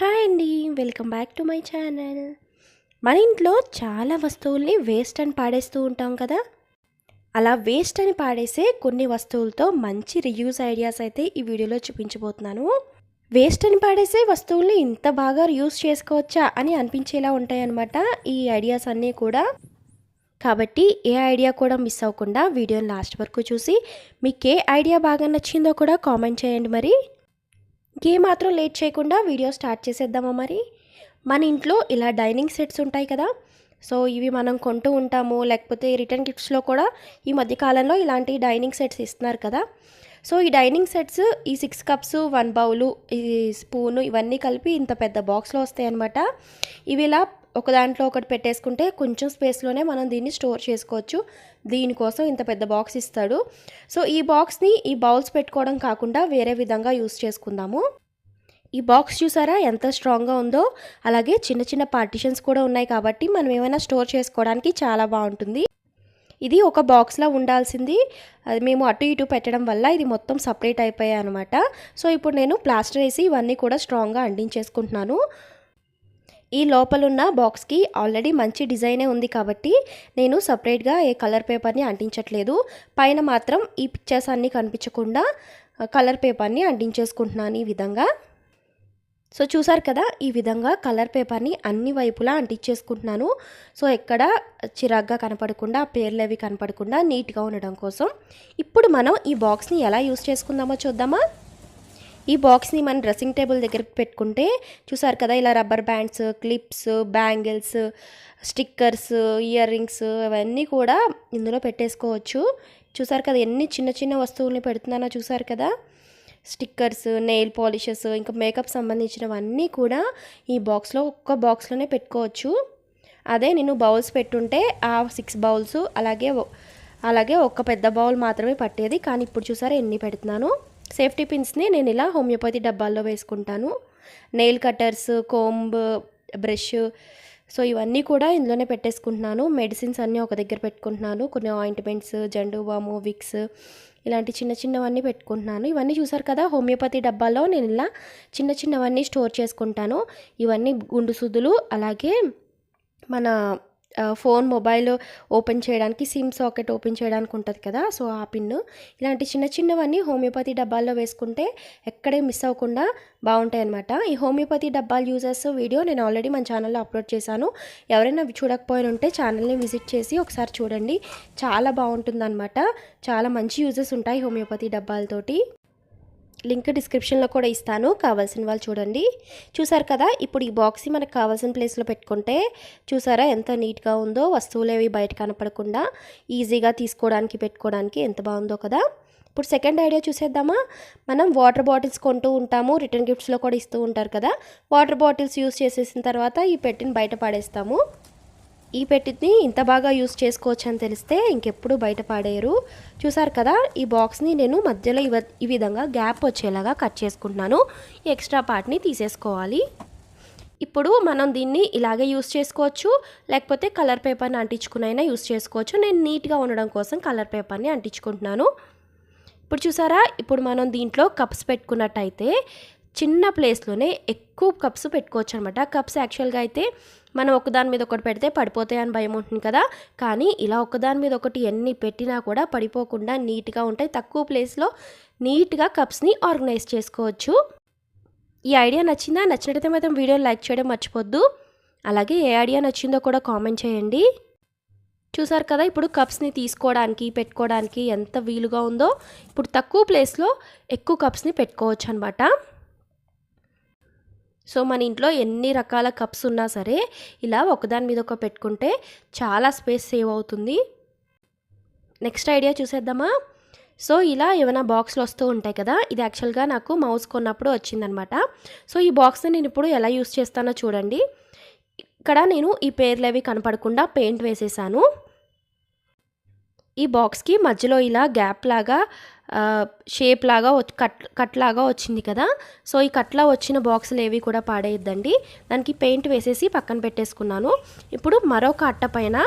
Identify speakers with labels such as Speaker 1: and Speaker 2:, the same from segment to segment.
Speaker 1: Hi అండి welcome back to my channel. మన ఇంట్లో చాలా వస్తువుల్ని వేస్ట్ అని పాడేస్తూ ఉంటాం కదా? అలా వేస్ట్ అని పాడేసే కొన్ని వస్తువులతో మంచి రియూజ్ ఐడియాస్ అయితే ఈ వీడియోలో చూపించబోతున్నాను. వేస్ట్ అని పాడేసే వస్తువుల్ని ఇంత బాగా రియూజ్ చేసుకోవచ్చా అని అనిపించేలా ఉంటాయన్నమాట ఈ ఐడియాస్ అన్నీ కూడా. కాబట్టి ఏ ఐడియా కూడా మిస్ అవ్వకుండా వీడియోని లాస్ట్ వరకు చూసి మీకు ఏ ఐడియా బాగా నచ్చిందో కూడా కామెంట్ చేయండి మరి. మాత్రం లేట్ చేయకుండా వీడియో స్టార్ట్ చేసేద్దామా మరి? మన ఇంట్లో ఇలా డైనింగ్ సెట్స్ ఉంటాయి కదా. సో ఇవి మనం కొంటూ ఉంటాము. లేకపోతే రిటర్న్ గిఫ్ట్స్లో కూడా ఈ మధ్యకాలంలో ఇలాంటి డైనింగ్ సెట్స్ ఇస్తున్నారు కదా. సో ఈ డైనింగ్ సెట్స్ ఈ సిక్స్ కప్స్ వన్ బౌలు ఈ స్పూను ఇవన్నీ కలిపి ఇంత పెద్ద బాక్స్లో వస్తాయి అనమాట ఇవి ఇలా ఒక దాంట్లో ఒకటి పెట్టేసుకుంటే కొంచెం స్పేస్లోనే మనం దీన్ని స్టోర్ చేసుకోవచ్చు. దీనికోసం ఇంత పెద్ద బాక్స్ ఇస్తాడు. సో ఈ బాక్స్ని ఈ బౌల్స్ పెట్టుకోవడం కాకుండా వేరే విధంగా యూస్ చేసుకుందాము. ఈ బాక్స్ చూసారా ఎంత స్ట్రాంగ్గా ఉందో? అలాగే చిన్న చిన్న పార్టిషన్స్ కూడా ఉన్నాయి కాబట్టి మనం ఏమైనా స్టోర్ చేసుకోవడానికి చాలా బాగుంటుంది. ఇది ఒక బాక్స్లో ఉండాల్సింది. అది మేము అటు ఇటు పెట్టడం వల్ల ఇది మొత్తం సపరేట్ అయిపోయాయి అనమాట సో ఇప్పుడు నేను ప్లాస్టర్ వేసి ఇవన్నీ కూడా స్ట్రాంగ్గా అంటించేసుకుంటున్నాను. ఈ లోపలున్న బాక్స్కి ఆల్రెడీ మంచి డిజైనే ఉంది కాబట్టి నేను సపరేట్గా ఏ కలర్ పేపర్ని అంటించట్లేదు. పైన మాత్రం ఈ పిక్చర్స్ అన్నీ కనిపించకుండా కలర్ పేపర్ని అంటించేసుకుంటున్నాను ఈ విధంగా. సో చూసారు కదా ఈ విధంగా కలర్ పేపర్ని అన్ని వైపులా అంటించేసుకుంటున్నాను. సో ఎక్కడ చిరాగ్గా కనపడకుండా పేర్లు అవి కనపడకుండా నీట్గా ఉండడం కోసం. ఇప్పుడు మనం ఈ బాక్స్ని ఎలా యూస్ చేసుకుందామో చూద్దామా? ఈ బాక్స్ని మనం డ్రెస్సింగ్ టేబుల్ దగ్గర పెట్టుకుంటే చూసారు కదా ఇలా rubber bands clips bangles stickers ear rings అవన్నీ కూడా ఇందులో పెట్టేసుకోవచ్చు. చూసారు కదా ఎన్ని చిన్న చిన్న వస్తువుల్ని పెడుతున్నానో చూసారు కదా? స్టిక్కర్స్ నెయిల్ పాలిషెస్ ఇంకా మేకప్ సంబంధించినవన్నీ కూడా ఈ బాక్స్లో ఒక్క బాక్స్లోనే పెట్టుకోవచ్చు. అదే నేను బౌల్స్ పెట్టుంటే ఆ సిక్స్ బౌల్స్ అలాగే అలాగే ఒక్క పెద్ద బౌల్ మాత్రమే పట్టేది. కానీ ఇప్పుడు చూసారా ఎన్ని పెడుతున్నాను? సేఫ్టీ పిన్స్ని నేను ఇలా హోమియోపతి డబ్బాల్లో వేసుకుంటాను. Nail cutters comb brush so ఇవన్నీ కూడా ఇందులోనే పెట్టేసుకుంటున్నాను. మెడిసిన్స్ అన్నీ ఒక దగ్గర పెట్టుకుంటున్నాను. కొన్ని ఆయింట్మెంట్స్ జండు బాము విక్స్ ఇలాంటి చిన్న చిన్నవన్నీ పెట్టుకుంటున్నాను. ఇవన్నీ చూసారు కదా హోమియోపతి డబ్బాలో నేను ఇలా చిన్న చిన్నవన్నీ స్టోర్ చేసుకుంటాను. ఇవన్నీ గుండు సుద్దులు అలాగే మన ఫోన్ మొబైల్ ఓపెన్ చేయడానికి సిమ్ సాకెట్ ఓపెన్ చేయడానికి ఉంటుంది కదా సో ఆ పిన్ను. ఇలాంటి చిన్న చిన్నవన్నీ హోమియోపతి డబ్బాల్లో వేసుకుంటే ఎక్కడే మిస్ అవ్వకుండా బాగుంటాయి అనమాట ఈ హోమియోపతి డబ్బాలు యూజెస్ వీడియో నేను ఆల్రెడీ మన ఛానల్లో అప్లోడ్ చేశాను. ఎవరైనా చూడకపోయిన ఉంటే ఛానల్ని విజిట్ చేసి ఒకసారి చూడండి. చాలా బాగుంటుందన్నమాట. చాలా మంచి యూజెస్ ఉంటాయి హోమియోపతి డబ్బాలతోటి. లింక్ డిస్క్రిప్షన్లో కూడా ఇస్తాను కావాల్సిన వాళ్ళు చూడండి. చూసారు కదా ఇప్పుడు ఈ బాక్స్ మనకు కావాల్సిన ప్లేస్లో పెట్టుకుంటే చూసారా ఎంత నీట్గా ఉందో వస్తువులు ఏవి బయట కనపడకుండా ఈజీగా తీసుకోవడానికి పెట్టుకోవడానికి ఎంత బాగుందో కదా. ఇప్పుడు సెకండ్ ఐడియా చూసేద్దామా? మనం వాటర్ బాటిల్స్ కొంటూ ఉంటాము రిటర్న్ గిఫ్ట్స్లో కూడా ఇస్తూ ఉంటారు కదా. వాటర్ బాటిల్స్ యూస్ చేసేసిన తర్వాత ఈ పెట్టిన బయట పడేస్తాము. ఈ పెట్టిని ఇంత బాగా యూస్ చేసుకోవచ్చు అని తెలిస్తే ఇంకెప్పుడు బయట పాడేయరు. చూసారు కదా ఈ బాక్స్ని నేను మధ్యలో ఈ విధంగా గ్యాప్ వచ్చేలాగా కట్ చేసుకుంటున్నాను. ఎక్స్ట్రా పార్ట్ని తీసేసుకోవాలి. ఇప్పుడు మనం దీన్ని ఇలాగే యూస్ చేసుకోవచ్చు. లేకపోతే కలర్ పేపర్ని అంటించుకునైనా యూస్ చేసుకోవచ్చు. నేను నీట్గా ఉండడం కోసం కలర్ పేపర్ని అంటించుకుంటున్నాను. ఇప్పుడు చూసారా ఇప్పుడు మనం దీంట్లో కప్స్ పెట్టుకున్నట్టయితే చిన్న ప్లేస్లోనే ఎక్కువ కప్స్ పెట్టుకోవచ్చు అనమాట కప్స్ యాక్చువల్గా అయితే మనం ఒకదాని మీద ఒకటి పెడితే పడిపోతాయి అని భయం ఉంటుంది కదా. కానీ ఇలా ఒకదాని మీద ఒకటి ఎన్ని పెట్టినా కూడా పడిపోకుండా నీట్గా ఉంటాయి. తక్కువ ప్లేస్లో నీట్గా కప్స్ని ఆర్గనైజ్ చేసుకోవచ్చు. ఈ ఐడియా నచ్చిందా? నచ్చినట్టయితే మాత్రం వీడియో లైక్ చేయడం మర్చిపోద్దు. అలాగే ఏ ఐడియా నచ్చిందో కూడా కామెంట్ చేయండి. చూసారు కదా ఇప్పుడు కప్స్ని తీసుకోవడానికి పెట్టుకోవడానికి ఎంత వీలుగా ఉందో. ఇప్పుడు తక్కువ ప్లేస్లో ఎక్కువ కప్స్ని పెట్టుకోవచ్చు అనమాట సో మన ఇంట్లో ఎన్ని రకాల కప్స్ ఉన్నా సరే ఇలా ఒకదాని మీద ఒక పెట్టుకుంటే చాలా స్పేస్ సేవ్ అవుతుంది. నెక్స్ట్ ఐడియా చూసేద్దామా? సో ఇలా ఏమైనా బాక్స్లు వస్తూ ఉంటాయి కదా ఇది యాక్చువల్గా నాకు మౌస్ కొన్నప్పుడు వచ్చిందనమాట సో ఈ బాక్స్ని నేను ఇప్పుడు ఎలా యూస్ చేస్తానో చూడండి. ఇక్కడ నేను ఈ పేర్లు అవి కనపడకుండా పెయింట్ వేసేసాను. ఈ బాక్స్కి మధ్యలో ఇలా గ్యాప్ లాగా షేప్ లాగా కట్ కట్ లాగా వచ్చింది కదా. సో ఈ కట్లా వచ్చిన బాక్సులు ఏవి కూడా పాడేయద్దండి. దానికి పెయింట్ వేసేసి పక్కన పెట్టేసుకున్నాను. ఇప్పుడు మరొక అట్ట పైన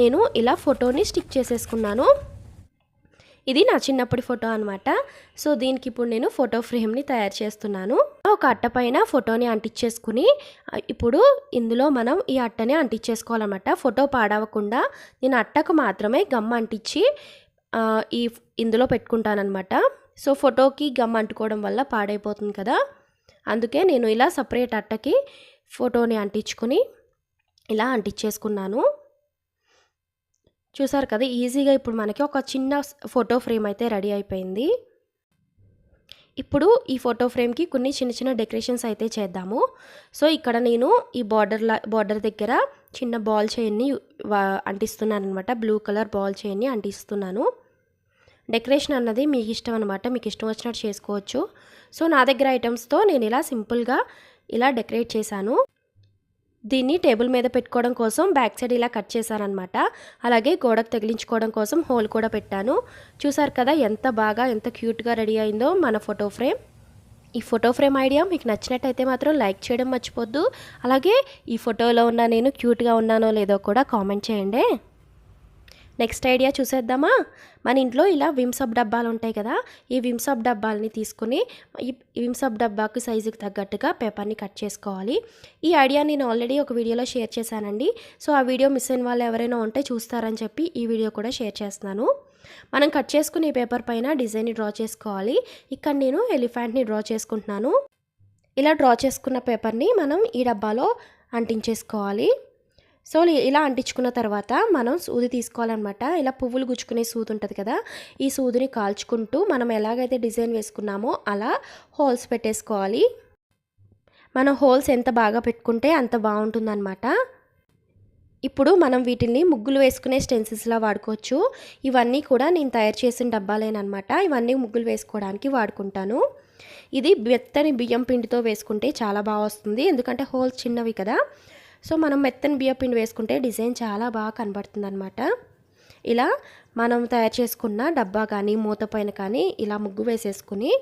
Speaker 1: నేను ఇలా ఫోటోని స్టిక్ చేసేసుకున్నాను. ఇది నా చిన్నప్పటి ఫోటో అనమాట సో దీనికి ఇప్పుడు నేను ఫోటో ఫ్రేమ్ని తయారు చేస్తున్నాను. ఒక అట్ట పైన ఫోటోని అంటించేసుకుని ఇప్పుడు ఇందులో మనం ఈ అట్టని అంటించేసుకోవాలన్నమాట. ఫోటో పాడవకుండా నేను అట్టకు మాత్రమే గమ్ అంటించి ఈ ఇందులో పెట్టుకుంటానమాట సో ఫోటోకి గమ్ అంటుకోవడం వల్ల పాడైపోతుంది కదా. అందుకే నేను ఇలా సపరేట్ అట్టకి ఫోటోని అంటించుకుని ఇలా అంటించేసుకున్నాను. చూసారు కదా ఈజీగా ఇప్పుడు మనకి ఒక చిన్న ఫోటో ఫ్రేమ్ అయితే రెడీ అయిపోయింది. ఇప్పుడు ఈ ఫోటో ఫ్రేమ్కి కొన్ని చిన్న చిన్న డెకరేషన్స్ అయితే చేద్దాము. సో ఇక్కడ నేను ఈ బార్డర్ బార్డర్ దగ్గర చిన్న బాల్ చైన్ని అంటిస్తున్నాను అనమాట బ్లూ కలర్ బాల్ చైన్ని అంటిస్తున్నాను. డెకరేషన్ అన్నది మీకు ఇష్టం అనమాట మీకు ఇష్టం వచ్చినట్టు చేసుకోవచ్చు. సో నా దగ్గర ఐటమ్స్తో నేను ఇలా సింపుల్గా ఇలా డెకరేట్ చేశాను. దీన్ని టేబుల్ మీద పెట్టుకోవడం కోసం బ్యాక్ సైడ్ ఇలా కట్ చేశానమాట అలాగే గోడకు తగిలించుకోవడం కోసం హోల్ కూడా పెట్టాను. చూసారు కదా ఎంత బాగా ఎంత క్యూట్గా రెడీ అయిందో మన ఫోటో ఫ్రేమ్. ఈ ఫోటో ఫ్రేమ్ ఐడియా మీకు నచ్చినట్టయితే మాత్రం లైక్ చేయడం మర్చిపోద్దు. అలాగే ఈ ఫోటోలో ఉన్న నేను క్యూట్గా ఉన్నానో లేదో కూడా కామెంట్ చేయండి. నెక్స్ట్ ఐడియా చూసేద్దామా? మన ఇంట్లో ఇలా విమ్సప్ డబ్బాలు ఉంటాయి కదా ఈ విమ్సప్ డబ్బాలని తీసుకుని ఈ విమ్సప్ డబ్బాకు సైజుకి తగ్గట్టుగా పేపర్ని కట్ చేసుకోవాలి. ఈ ఐడియా నేను ఆల్రెడీ ఒక వీడియోలో షేర్ చేశానండి. సో ఆ వీడియో మిస్ అయిన వాళ్ళు ఎవరైనా ఉంటే చూస్తారని చెప్పి ఈ వీడియో కూడా షేర్ చేస్తున్నాను. మనం కట్ చేసుకునే ఈ పేపర్ పైన డిజైన్ని డ్రా చేసుకోవాలి. ఇక్కడ నేను ఎలిఫెంట్ని డ్రా చేసుకుంటున్నాను. ఇలా డ్రా చేసుకున్న పేపర్ని మనం ఈ డబ్బాలో అంటించేసుకోవాలి. సో ఇలా అంటించుకున్న తర్వాత మనం సూది తీసుకోవాలన్నమాట. ఇలా పువ్వులు గుచ్చుకునే సూది ఉంటుంది కదా ఈ సూదిని కాల్చుకుంటూ మనం ఎలాగైతే డిజైన్ వేసుకున్నామో అలా హోల్స్ పెట్టేసుకోవాలి. మనం హోల్స్ ఎంత బాగా పెట్టుకుంటే అంత బాగుంటుందన్నమాట. ఇప్పుడు మనం వీటిని ముగ్గులు వేసుకునే స్టెన్సిల్స్లా వాడుకోవచ్చు. ఇవన్నీ కూడా నేను తయారు చేసిన డబ్బాలేనమాట ఇవన్నీ ముగ్గులు వేసుకోవడానికి వాడుకుంటాను. ఇది మెత్తని బియ్యం పిండితో వేసుకుంటే చాలా బాగా వస్తుంది. ఎందుకంటే హోల్స్ చిన్నవి కదా సో మనం మెత్తని బియ్య పిండి వేసుకుంటే డిజైన్ చాలా బాగా కనబడుతుంది అనమాట ఇలా మనం తయారు చేసుకున్న డబ్బా కానీ మూత పైన కానీ ఇలా ముగ్గు వేసేసుకుని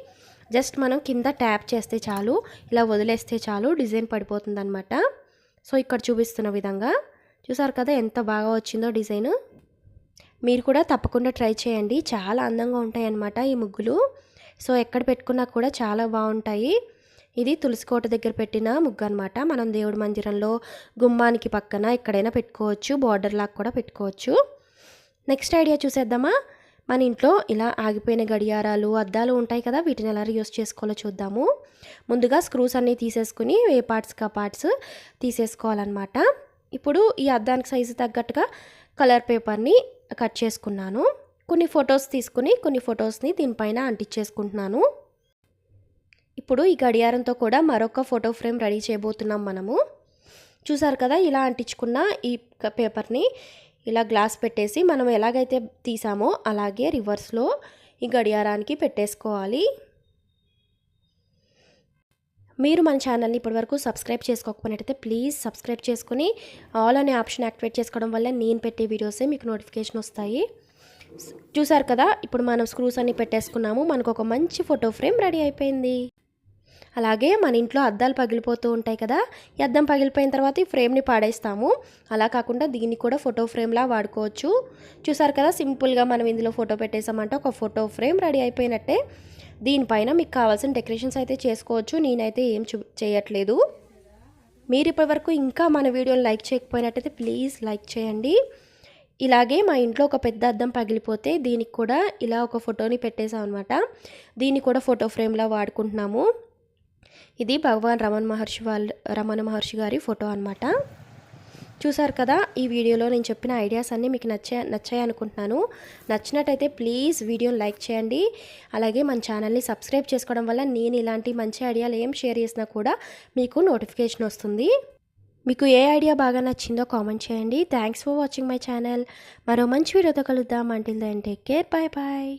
Speaker 1: జస్ట్ మనం కింద ట్యాప్ చేస్తే చాలు ఇలా వదిలేస్తే చాలు డిజైన్ పడిపోతుంది అనమాట సో ఇక్కడ చూపిస్తున్న విధంగా చూసారు కదా ఎంత బాగా వచ్చిందో డిజైన్. మీరు కూడా తప్పకుండా ట్రై చేయండి. చాలా అందంగా ఉంటాయి అన్నమాట ఈ ముగ్గులు. సో ఎక్కడ పెట్టుకున్నా కూడా చాలా బాగుంటాయి. ఇది తులసికోట దగ్గర పెట్టిన ముగ్గు అనమాట మనం దేవుడి మందిరంలో గుమ్మానికి పక్కన ఎక్కడైనా పెట్టుకోవచ్చు బార్డర్ లాగా కూడా పెట్టుకోవచ్చు. నెక్స్ట్ ఐడియా చూసేద్దామా? మన ఇంట్లో ఇలా ఆగిపోయిన గడియారాలు అద్దాలు ఉంటాయి కదా వీటిని ఎలా యూస్ చేసుకోవాలో చూద్దాము. ముందుగా స్క్రూస్ అన్నీ తీసేసుకుని ఏ పార్ట్స్ కా పార్ట్స్ తీసేసుకోవాలన్నమాట. ఇప్పుడు ఈ అద్దానికి సైజు తగ్గట్టుగా కలర్ పేపర్ని కట్ చేసుకున్నాను. కొన్ని ఫొటోస్ తీసుకుని కొన్ని ఫొటోస్ని దీనిపైన అంటించేసుకుంటున్నాను ఇప్పుడు ఈ గడియారంతో కూడా మరొక ఫోటో ఫ్రేమ్ రెడీ చేయబోతున్నాం మనము. చూసారు కదా ఇలా అంటించుకున్న ఈ పేపర్ని ఇలా గ్లాస్ పెట్టేసి మనం ఎలాగైతే తీసామో అలాగే రివర్స్లో ఈ గడియారానికి పెట్టేసుకోవాలి. మీరు మన ఛానల్ని ఇప్పటివరకు సబ్స్క్రైబ్ చేసుకోకపోయినట్టయితే ప్లీజ్ సబ్స్క్రైబ్ చేసుకుని ఆల్ అనే ఆప్షన్ యాక్టివేట్ చేసుకోవడం వల్ల నేను పెట్టే వీడియోసే మీకు నోటిఫికేషన్ వస్తాయి. చూసారు కదా ఇప్పుడు మనం స్క్రూస్ అన్ని పెట్టేసుకున్నాము. మనకు ఒక మంచి ఫోటో ఫ్రేమ్ రెడీ అయిపోయింది. అలాగే మన ఇంట్లో అద్దాలు పగిలిపోతూ ఉంటాయి కదా ఈ అద్దం పగిలిపోయిన తర్వాత ఈ ఫ్రేమ్ని పాడేస్తాము. అలా కాకుండా దీన్ని కూడా ఫోటో ఫ్రేమ్లా వాడుకోవచ్చు. చూసారు కదా సింపుల్గా మనం ఇందులో ఫోటో పెట్టేసామంటే ఒక ఫోటో ఫ్రేమ్ రెడీ అయిపోయినట్టే. దీనిపైన మీకు కావాల్సిన డెకరేషన్స్ అయితే చేసుకోవచ్చు. నేనైతే ఏం చూ చేయట్లేదు. మీరు ఇప్పటివరకు ఇంకా మన వీడియోని లైక్ చేయకపోయినట్టయితే ప్లీజ్ లైక్ చేయండి. ఇలాగే మా ఇంట్లో ఒక పెద్ద అద్దం పగిలిపోతే దీనికి కూడా ఇలా ఒక ఫోటోని పెట్టేసాం అనమాట దీన్ని కూడా ఫోటో ఫ్రేమ్లా వాడుకుంటున్నాము. ఇది భగవాన్ రమణ మహర్షి వాళ్ళ రమణ మహర్షి గారి ఫోటో అనమాట చూసారు కదా ఈ వీడియోలో నేను చెప్పిన ఐడియాస్ అన్నీ మీకు నచ్చా నచ్చాయి అనుకుంటున్నాను. నచ్చినట్టయితే ప్లీజ్ వీడియోని లైక్ చేయండి. అలాగే మన ఛానల్ని సబ్స్క్రైబ్ చేసుకోవడం వల్ల నేను ఇలాంటి మంచి ఐడియాలు ఏం షేర్ చేసినా కూడా మీకు నోటిఫికేషన్ వస్తుంది. మీకు ఏ ఐడియా బాగా నచ్చిందో కామెంట్ చేయండి. Thanks for watching my channel మరో మంచి వీడియోతో కలుద్దాం. Until then take care bye bye